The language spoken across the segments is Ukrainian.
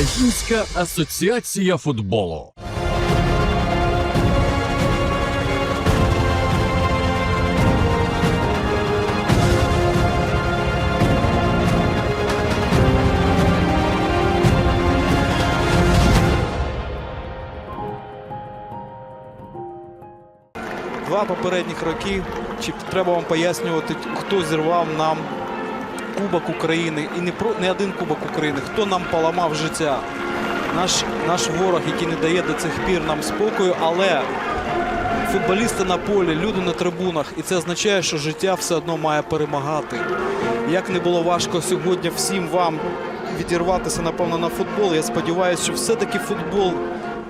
Українська асоціація футболу. Два попередніх роки. Чи треба вам пояснювати, хто зірвав нам Кубок України і не про не один Кубок України, хто нам поламав життя? Наш, наш ворог, який не дає до цих пір нам спокою, але футболісти на полі, люди на трибунах, і це означає, що життя все одно має перемагати. Як не було важко сьогодні всім вам відірватися, напевно, на футбол. Я сподіваюся, що все-таки футбол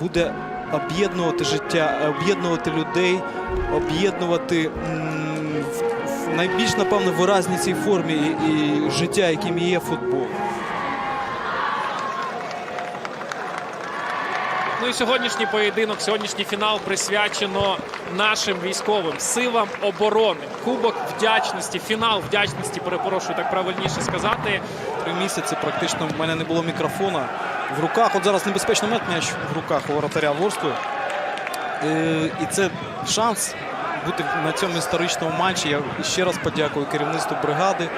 буде об'єднувати життя, об'єднувати людей, об'єднувати найбільш, напевно, виразній цій формі і, і життя, яким є футбол. Ну і сьогоднішній поєдинок, сьогоднішній фінал присвячено нашим військовим силам оборони. Кубок вдячності, фінал вдячності, перепрошую, так правильніше сказати. Три місяці практично в мене не було мікрофона в руках. От зараз небезпечний момент м'яч в руках у воротаря Ворської. Е, і це шанс бути на цьому історичному матчі. Я ще раз подякую керівництву бригади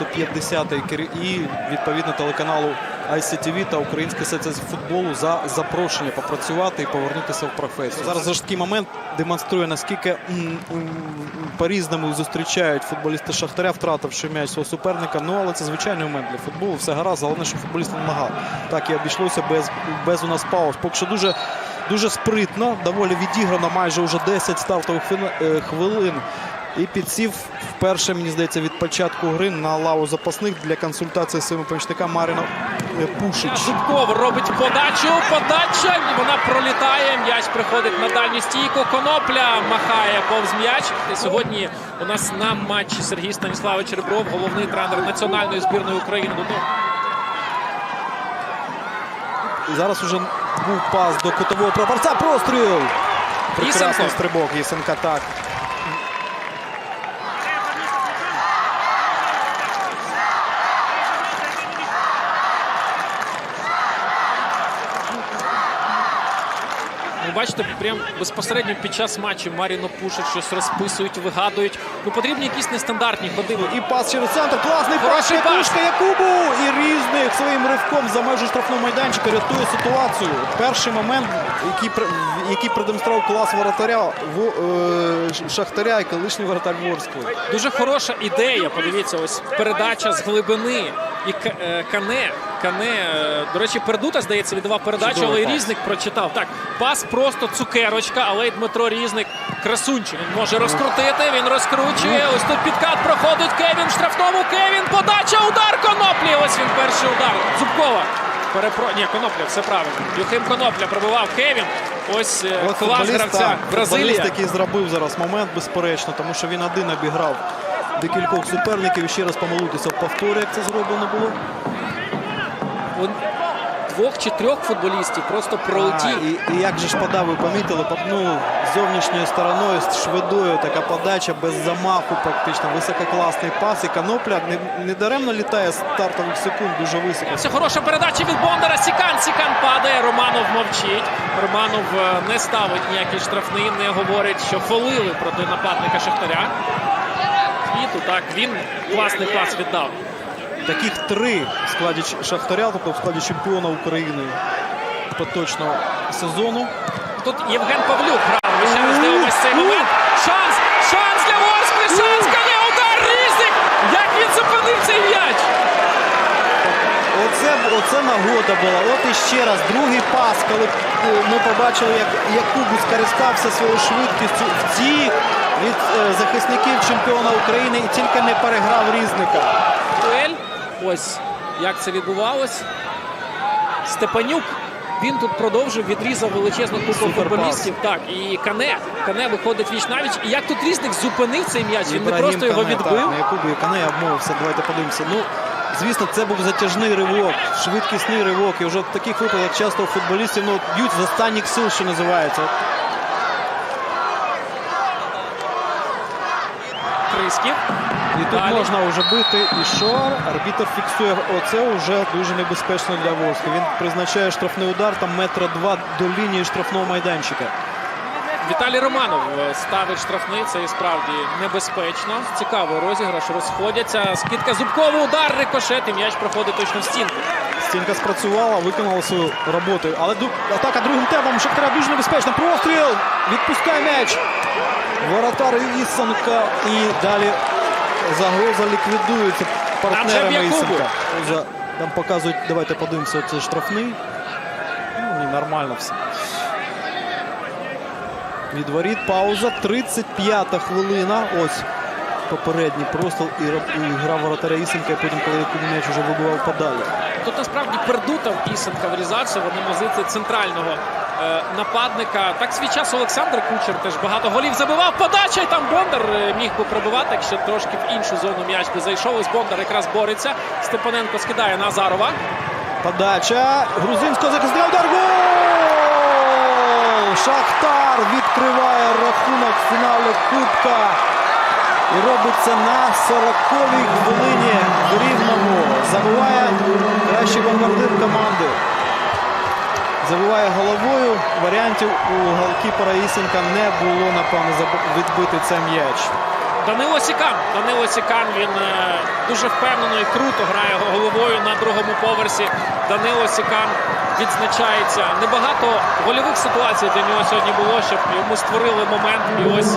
150-ї кер- і відповідно телеканалу ICTV та Українська асоціація футболу за запрошення попрацювати і повернутися в професію. Зараз жорсткий момент демонструє наскільки по-різному зустрічають футболісти Шахтаря, втративши м'яч свого суперника. Ну але це звичайний момент для футболу. Все гаразд, головне, щоб футболіст намагав. Так і обійшлося без, без у нас пауз. Поки що дуже Дуже спритно, доволі відіграно майже вже 10 стартових е, хвилин. І підсів вперше, мені здається, від початку гри на лаву запасних для консультації з своїми помічниками Маріно е, Пушич. Зубков робить подачу. Подача. Вона пролітає. М'яч приходить на дальню стійку. Конопля махає повз м'яч. Сьогодні у нас на матчі Сергій Станіславович Ребров, головний тренер національної збірної України. Зараз уже був пас до кутового прапорця. Простріл! Прекрасний стрибок Єсенка так. Ви бачите, прям безпосередньо під час матчу Маріно пушить, щось розписують, вигадують. Ну потрібні якісь нестандартні ходи. І пас через центр. Класний пас. Хороший пас. Якушка Якубу. І своїм ривком за межі штрафного майданчика рятує ситуацію. Перший момент, який, який продемонстрував клас воротаря е, Шахтаря і колишній воротар Ворського. Дуже хороша ідея. Подивіться, ось передача з глибини. І е, Кане, Кане, е, до речі, Пердута, здається, віддавав передачу, Чудовий але пас. Різник прочитав. Так, пас просто цукерочка, але й Дмитро Різник красунчик. Він може розкрутити, він розкручує. Ось тут підкат проходить Кевін в штрафному. Кевін, подача, удар Коноплі. Ось він перший удар. Зубкова. Перепро... Ні, Конопля, все правильно. Юхим Конопля пробивав Кевін. Ось е, От клас футболіст, гравця так, футболіст, Бразилія. який зробив зараз момент, безперечно, тому що він один обіграв декількох суперників. І ще раз помилутися в повторі, як це зроблено було. Двох чи трьох футболістів просто пролетів. А, і, і як же ж подав, ви помітили, по- ну, зовнішньою стороною, з швидою така подача без замаху, практично висококласний пас. І Конопля не, не даремно літає з стартових секунд дуже високо. Це хороша передача від Бондара. Сікан. Сікан падає. Романов мовчить. Романов е, не ставить ніякий штрафний, не говорить, що фолили проти нападника Шахтаря. Квіту, так, він класний пас віддав. Таких три в складі Шахтаря, тобто в складі чемпіона України поточного сезону. Тут Євген Павлюк грав. Ми ще раз дивимось цей момент. Шанс! Шанс для Ворскли! Шанс! Коня! Удар! Різник! Як він зупинив цей м'яч? Оце, оце нагода була. От іще раз, другий пас, коли е, ми побачили, як Якубу скористався своєю швидкістю, втік від е, захисників чемпіона України і тільки не переграв різника. Ось як це відбувалось. Степанюк. Він тут продовжив, відрізав величезну купу футболістів. Так, і Кане. Кане виходить віч навіч. І як тут різник зупинив цей м'яч? Він не просто його відбив. Так, на Якубу і Кане обмовився. Давайте подивимося. Ну, звісно, це був затяжний ривок, швидкісний ривок. І вже в таких випадках часто у футболістів ну, б'ють з останніх сил, що називається. Крисків. І тут можна вже бити. І що? Арбітер фіксує. Оце вже дуже небезпечно для Ворскли. Він призначає штрафний удар там метра два до лінії штрафного майданчика. Віталій Романов е, ставить штрафний. Це і справді небезпечно. Цікавий розіграш. Розходяться. Скидка Зубкова, удар, рикошет. І м'яч проходить точно в стінку. Стінка спрацювала, виконала свою роботу. Але атака другим темпом Шахтаря дуже небезпечна. Простріл! Відпускає м'яч. Воротар Ісенка. І далі загроза ліквідується партнерами Ісенка. Там показують, давайте подивимося, це штрафний. Ну, нормально все. Від воріт пауза. 35-та хвилина. Ось попередній простріл і, і гра воротаря Ісенка. І потім, коли м'яч вже вибивав подалі. Тут насправді пердута Ісенка врізався. Вони позиції центрального е, нападника. Так свій час Олександр Кучер теж багато голів забивав. Подача і там Бондар е, міг би пробивати, якщо трошки в іншу зону м'яч би зайшов. Ось Бондар якраз бореться. Степаненко скидає на Азарова. Подача. Грузинського захисний удар. Гол! Шахтар відкриває рахунок в фіналі Кубка. І робить це на 40-й хвилині в Рівному. Забиває кращий бомбардир команди. Забиває головою. Варіантів у голкіпера Ісенка не було, напевно, відбити цей м'яч. Данило Сікан. Данило Сікан він е, дуже впевнено і круто грає головою на другому поверсі. Данило Сікан відзначається. Небагато гольових ситуацій для нього сьогодні було, щоб йому створили момент. І ось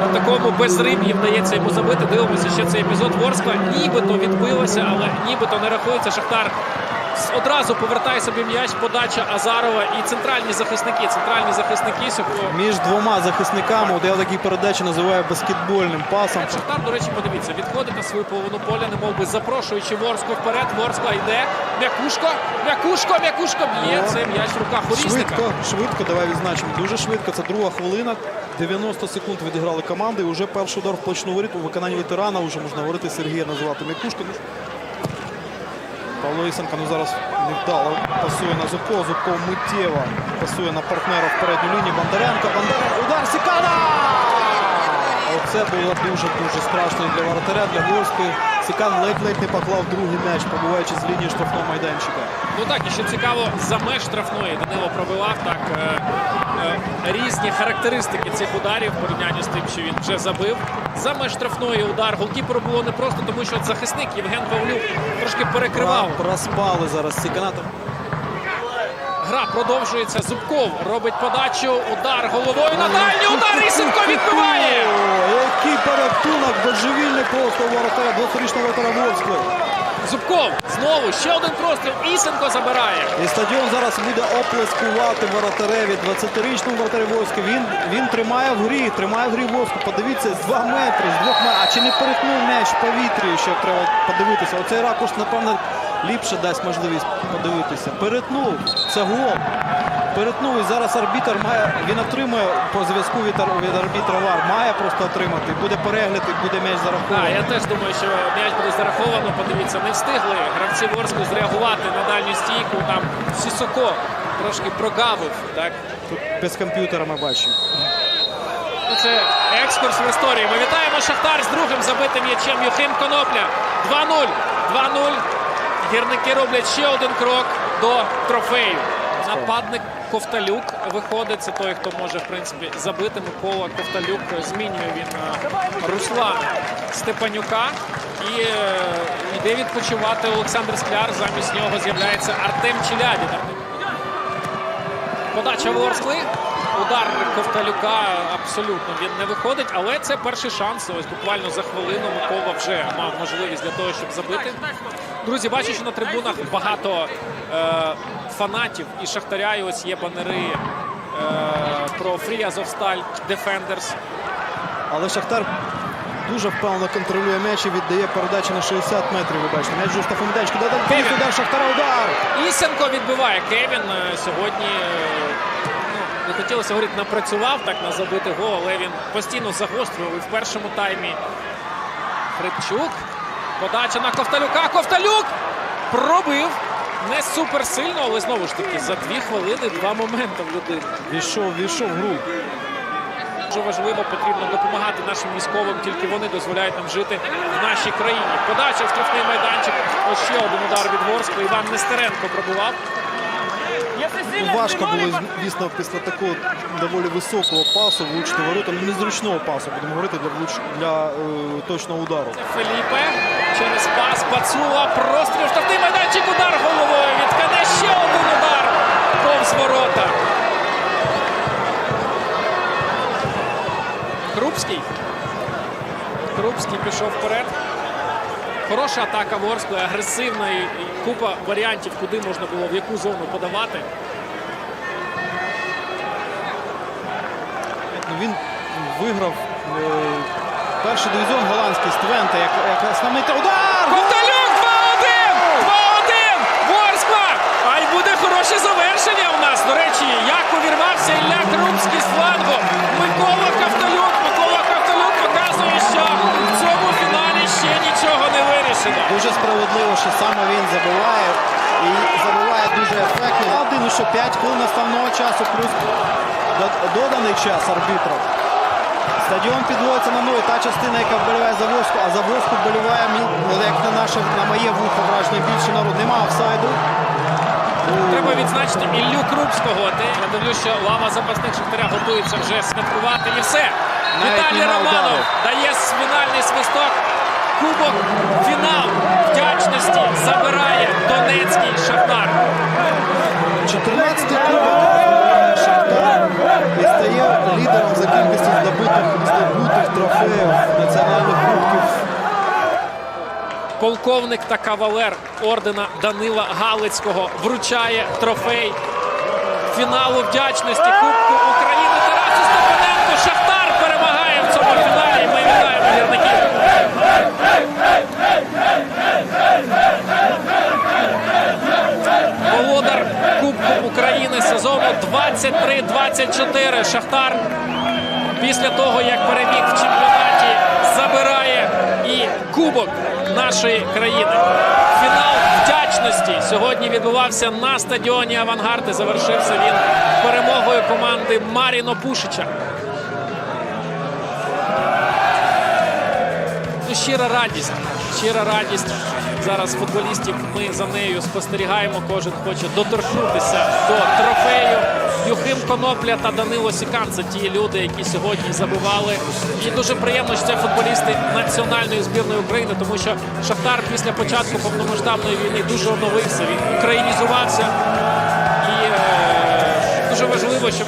на такому безриб'ї вдається йому забити. Дивимося ще цей епізод Ворскла. Нібито відбилося, але нібито не рахується. Шахтар одразу повертає собі м'яч. Подача Азарова і центральні захисники. Центральні захисники сьогодні. Між двома захисниками, от я такі передачі називаю баскетбольним пасом. Шахтар, до речі, подивіться, відходить на свою половину поля, не мов би запрошуючи Ворску вперед. Ворскла йде. М'якушко, м'якушко, м'якушко б'є. Це м'яч в руках у Різника. Швидко, швидко, давай відзначимо. Дуже швидко. Це друга хвилина. 90 секунд відіграли команди. І вже перший удар в площину воріт у виконанні ветерана. Вже можна говорити Сергія називати Микушка. Павло Ісенко ну, зараз невдало пасує на Зубко. Зубко миттєво пасує на партнера в передню лінію. Бондаренко. Бондаренко. Удар Сікана! Оце було дуже-дуже страшно для воротаря, для Ворської. Сікан ледь-ледь не поклав другий м'яч, пробуваючи з лінії штрафного майданчика. Ну так, і ще цікаво, за меж штрафної Данило пробивав так е, е, різні характеристики цих ударів в порівнянні з тим, що він вже забив. За меж штрафної удар голкіперу було не просто, тому що захисник Євген Павлюк трошки перекривав. Проспали зараз Сікана. Там Гра продовжується. Зубков робить подачу. Удар головою на дальній. Удар Ісенко відбиває. Який порятунок божевільний просто воротаря, 20-річного воротаря Ворскли. Зубков знову ще один простріл. Ісенко забирає. І стадіон зараз буде оплескувати воротареві, 20-річному воротарі Вовську. Він, він тримає в грі, тримає в грі Вовську. Подивіться, з 2 метри, з 2 метрів. А чи не перетнув м'яч в повітрі, що треба подивитися. Оцей ракурс, напевно, ліпше дасть можливість подивитися. Перетнув. Це гол. Перетнув і зараз арбітр має, він отримує по зв'язку від, від арбітра ВАР. Має просто отримати. Буде перегляд і буде м'яч Так, зарахований. я теж думаю, що м'яч буде зараховано. Подивіться, не встигли гравці Ворску зреагувати на дальню стійку. Там Сісоко трошки прогавив. Так Тут без комп'ютера ми бачимо. Ну, це екскурс в історії. Ми вітаємо Шахтар з другим забитим м'ячем Юхим Конопля. 2-0. 2-0. Гірники роблять ще один крок до трофею. Нападник Ковталюк виходить. Це той, хто може в принципі забити. Микола Ковталюк змінює він е, Руслана Степанюка. І е, йде відпочивати Олександр Скляр. Замість нього з'являється Артем Челядін. Подача Ворскли. Удар Ковталюка абсолютно він не виходить, але це перший шанс. Ось буквально за хвилину Микола вже мав можливість для того, щоб забити. Друзі, бачу, що на трибунах багато е, фанатів і Шахтаря. І ось є банери е, про Free Azovstal Defenders. Але Шахтар дуже впевнено контролює м'яч і віддає передачу на 60 метрів. Ви бачите, м'яч вже майданчику. Кевін. удар Шахтара удар. Ісенко відбиває Кевін е, сьогодні. Не хотілося говорити, напрацював так на забити гол, але він постійно загострював і в першому таймі. Фредчук. Подача на Ковталюка. Ковталюк пробив. Не супер сильно, але знову ж таки за дві хвилини два моменти в людини. Війшов, війшов в гру. Дуже важливо, потрібно допомагати нашим військовим, тільки вони дозволяють нам жити в нашій країні. Подача в штрафний майданчик. Ось ще один удар від Ворскла. Іван Нестеренко пробував. Важко було, звісно, після такого доволі високого пасу влучити ворота. Ну, незручного пасу, будемо говорити, для, влуч... для е, точного удару. Феліпе через пас Пацула. Простріл штрафний майданчик. Удар головою від Кане. Ще один удар повз ворота. Крупський. Крупський пішов вперед. Хороша атака Ворскли, агресивна і купа варіантів, куди можна було в яку зону подавати. Ну, Він виграв е, перший дивізіон голландський з Твенте, як, як основний та- удар! Ковталюк 2-1! 2-1! Ворскла! А й буде хороше завершення у нас. До речі, як справедливо, що саме він забиває і забиває дуже ефектно. Один, що 5 хвилин основного часу, плюс доданий час арбітром. Стадіон підводиться на ноги. Та частина, яка вболіває за Ворску, а за Ворску вболіває, як на наше, на моє вухо враження, більше народ. Нема офсайду. Треба відзначити Іллю Крупського. Я дивлюсь, що лава запасних Шахтаря готується вже святкувати. І все. Навіть Віталій Романов дає фінальний свисток. Кубок, фінал вдячності забирає Донецький Шахтар. 14-й кубок Шахтар і стає лідером за кількістю здобутих, здобутих трофеїв національних кубків. Полковник та кавалер ордена Данила Галицького вручає трофей фіналу вдячності Кубку України Тарасу Степаненко. Шахтар перемагає в цьому фіналі. Ми вітаємо гірників. Володар Кубку України сезону 23-24. Шахтар після того, як переміг в чемпіонаті, забирає і кубок нашої країни. Фінал вдячності сьогодні відбувався на стадіоні Авангард і завершився він перемогою команди Маріно Пушича. Ну, щира радість, щира радість зараз футболістів. Ми за нею спостерігаємо. Кожен хоче доторкнутися до трофею. Юхим Конопля та Данило Сікан це ті люди, які сьогодні забивали. І дуже приємно, що це футболісти національної збірної України, тому що Шахтар після початку повномасштабної війни дуже оновився. Він українізувався. І е, дуже важливо, щоб